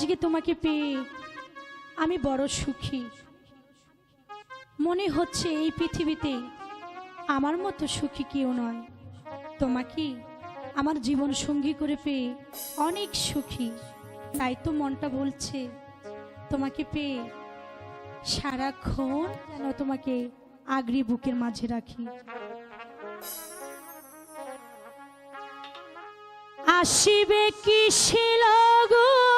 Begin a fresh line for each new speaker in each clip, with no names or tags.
আজকে তোমাকে পেয়ে আমি বড় সুখী। মনে হচ্ছে এই পৃথিবীতে আমার মতো সুখী কেউ নয়। তোমাকে আমার জীবন সঙ্গী করে পেয়ে অনেক সুখী। তাই তো মনটা বলছে, তোমাকে পেয়ে সারাক্ষণ যেন তোমাকে আগরি বুকের মাঝে রাখি। আসিবে কি শিলগুন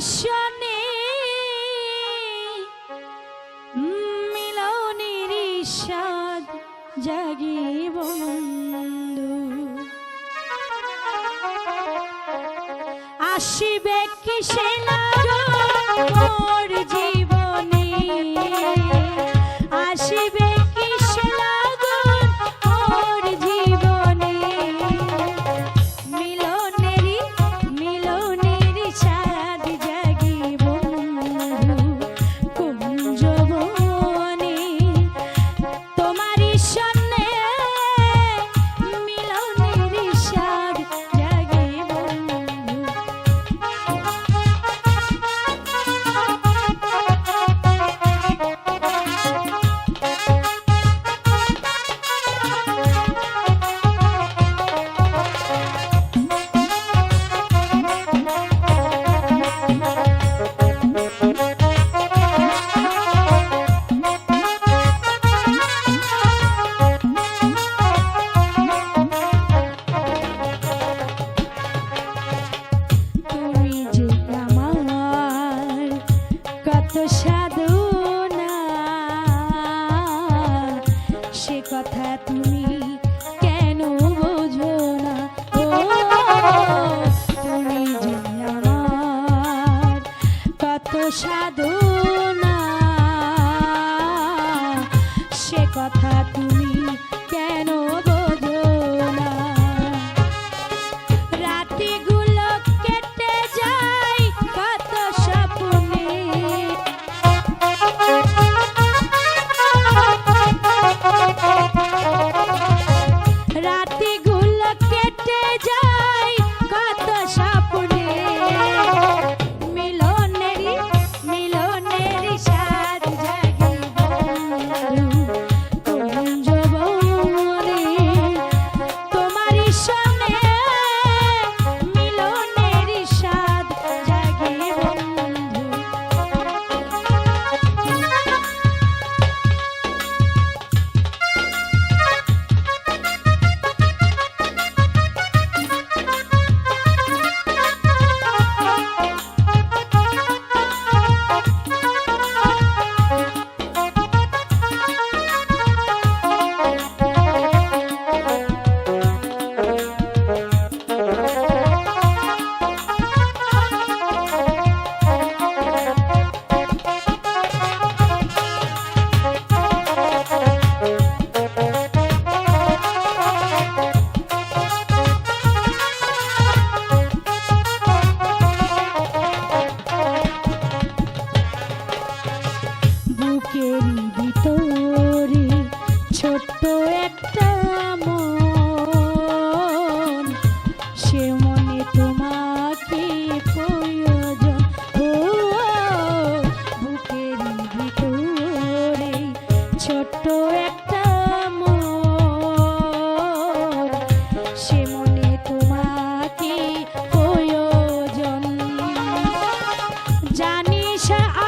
শনে মিলনের সাদ জাগিব বন্ধু। আসিবে কিসে মোর কত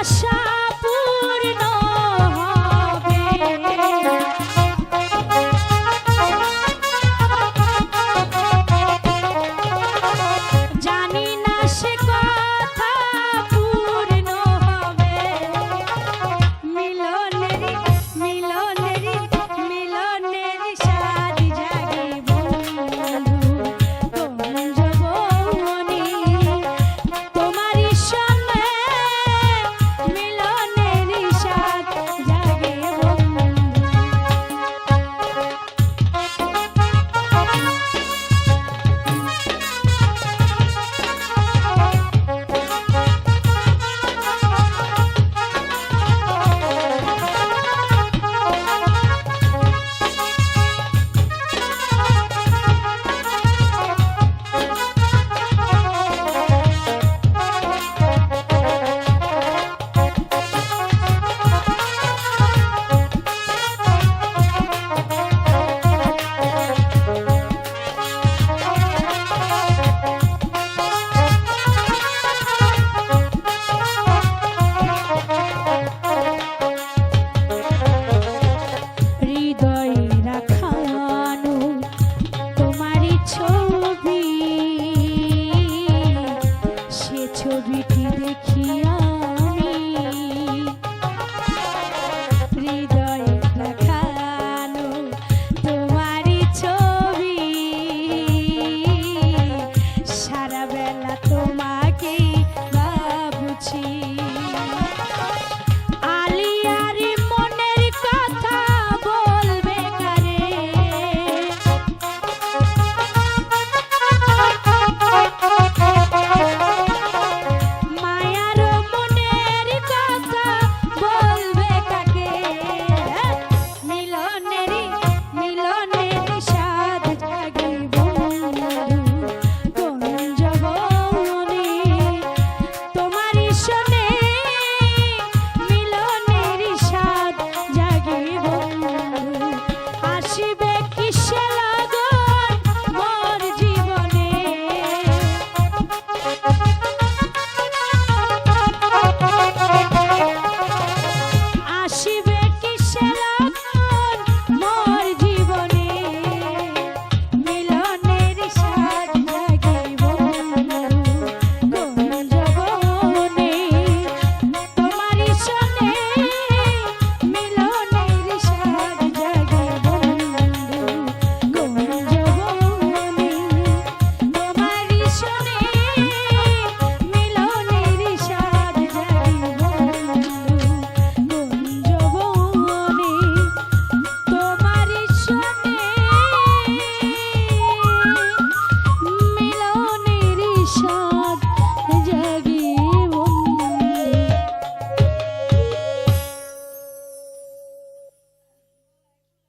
Rocha.